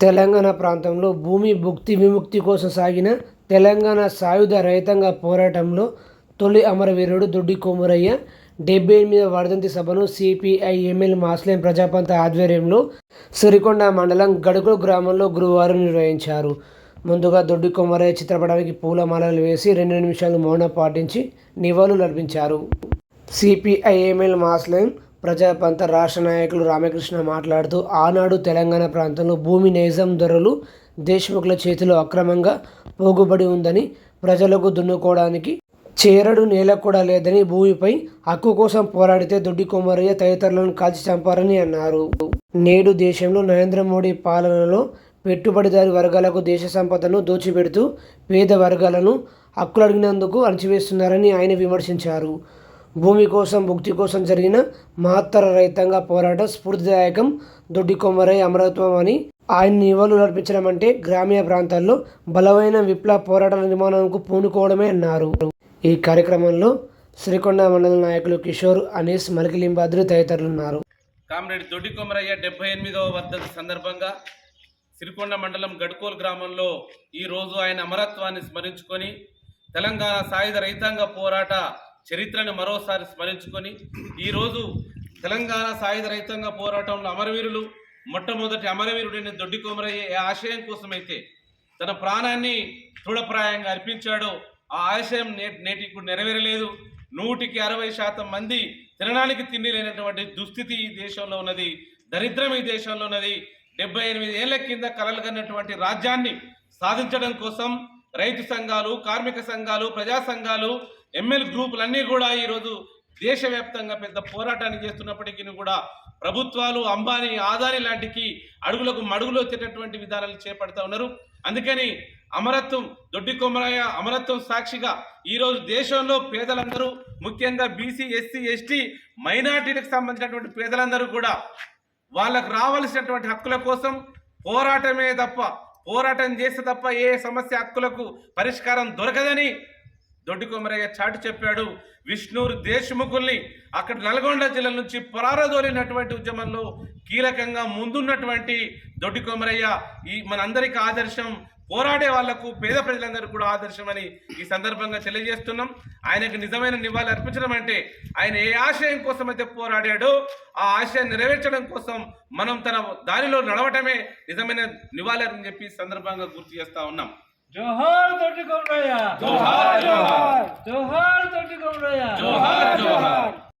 తెలంగాణ ప్రాంతంలో భూమి భుక్తి విముక్తి కోసం సాగిన తెలంగాణ సాయుధ రైతాంగ పోరాటంలో తొలి అమరవీరుడు దొడ్డి కొమరయ్య డెబ్బై ఎనిమిది వర్ధంతి సభను సిపిఐ ఎమ్మెల్యే మాస్లేం ప్రజాపంత ఆధ్వర్యంలో సిరికొండ మండలం గడుకుల గ్రామంలో గురువారం నిర్వహించారు. ముందుగా దొడ్డి కొమరయ్య చిత్రపటానికి పూలమాలలు వేసి రెండు నిమిషాలు మౌనం పాటించి నివాళులు అర్పించారు. సిపిఐఎంఎల్ మాస్లేం ప్రజాపంత రాష్ట్ర నాయకులు రామకృష్ణ మాట్లాడుతూ ఆనాడు తెలంగాణ ప్రాంతంలో భూమి నైజాం ధరలు దేశముఖుల చేతిలో అక్రమంగా పోగుబడి ఉందని ప్రజలకు దున్నుకోవడానికి చేరడు నేల కూడా లేదని భూమిపై హక్కు కోసం పోరాడితే దొడ్డి కుమారయ్య తదితరులను కాల్చి చంపారని అన్నారు. నేడు దేశంలో నరేంద్ర మోడీ పాలనలో పెట్టుబడిదారు వర్గాలకు దేశ సంపదను దోచిపెడుతూ పేద వర్గాలను హక్కులు అడిగినందుకు అణచివేస్తున్నారని ఆయన విమర్శించారు. భూమి కోసం భుక్తి కోసం జరిగిన మహత్తర రైతాంగ పోరాటం స్ఫూర్తిదాయకం. దొడ్డి కొమ్మరై అమరత్వం అని ఆయన నివాళులు అర్పించడం అంటే గ్రామీణ ప్రాంతాల్లో బలమైన విప్లవ పోరాటాల నిర్మాణంకు పూనుకోవడమే అన్నారు. ఈ కార్యక్రమంలో శ్రీకొండ మండల నాయకులు కిషోర్ అనీస్ మలికిలింబాద్రి తదితరులు ఉన్నారు. కామ్రేడ్ దొడ్డి కొమరయ్య డెబ్బై ఎనిమిదవ వర్ధంతి సందర్భంగా సిరికొండ మండలం గడ్కోల్ గ్రామంలో ఈరోజు ఆయన అమరత్వాన్ని స్మరించుకొని తెలంగాణ సాయుధ రైతాంగ పోరాట చరిత్రను మరోసారి స్మరించుకొని ఈరోజు తెలంగాణ సాయుధ రైతాంగ పోరాటంలో అమరవీరులు మొట్టమొదటి అమరవీరుడైన దొడ్డి కొమరయ్య ఏ ఆశయం కోసమైతే తన ప్రాణాన్ని తృఢప్రాయంగా అర్పించాడో ఆ ఆశయం నే నేటికి నెరవేరలేదు. నూటికి అరవై శాతం మంది తినడానికి తిండి లేనటువంటి దుస్థితి ఈ దేశంలో ఉన్నది దరిద్రం ఈ దేశంలో ఉన్నది. డెబ్బై ఎనిమిది ఏళ్ళ కింద కలలు కన్నటువంటి రాజ్యాన్ని సాధించడం కోసం రైతు సంఘాలు కార్మిక సంఘాలు ప్రజా సంఘాలు ఎంఎల్ గ్రూపులన్నీ కూడా ఈరోజు దేశవ్యాప్తంగా పెద్ద పోరాటాన్ని చేస్తున్నప్పటికీ కూడా ప్రభుత్వాలు అంబానీ ఆదాని లాంటికి అడుగులకు మడుగులు వచ్చేటటువంటి విధానాలు చేపడతా ఉన్నారు. అందుకని అమరత్వం దొడ్డి కొమరయ్య అమరత్వం సాక్షిగా ఈరోజు దేశంలో పేదలందరూ ముఖ్యంగా బీసీ ఎస్సీ ఎస్టీ మైనార్టీలకు సంబంధించినటువంటి పేదలందరూ కూడా వాళ్ళకు రావాల్సినటువంటి హక్కుల కోసం పోరాటమే తప్ప పోరాటం చేస్తే తప్ప ఏ సమస్య హక్కులకు పరిష్కారం దొరకదని దొడ్డి కొమరయ్య చెప్పాడు. విష్ణూరు దేశముఖుల్ని అక్కడ నల్గొండ జిల్లా నుంచి పరారదోలినటువంటి ఉద్యమంలో కీలకంగా ముందున్నటువంటి దొడ్డి కొమరయ్య ఈ మనందరికీ ఆదర్శం. పోరాడే వాళ్ళకు పేద ప్రజలందరూ కూడా ఆదర్శమని ఈ సందర్భంగా తెలియజేస్తున్నాం. ఆయనకు నిజమైన నివాళి అర్పించడం అంటే ఆయన ఏ ఆశయం కోసం అయితే పోరాడాడో ఆ ఆశయాన్ని నెరవేర్చడం కోసం మనం తన దారిలో నడవటమే నిజమైన నివాళి అని చెప్పి సందర్భంగా గుర్తు చేస్తా ఉన్నాం. జోహార్ తోటి జోహార్, జోహార్. జోహార్ తోటి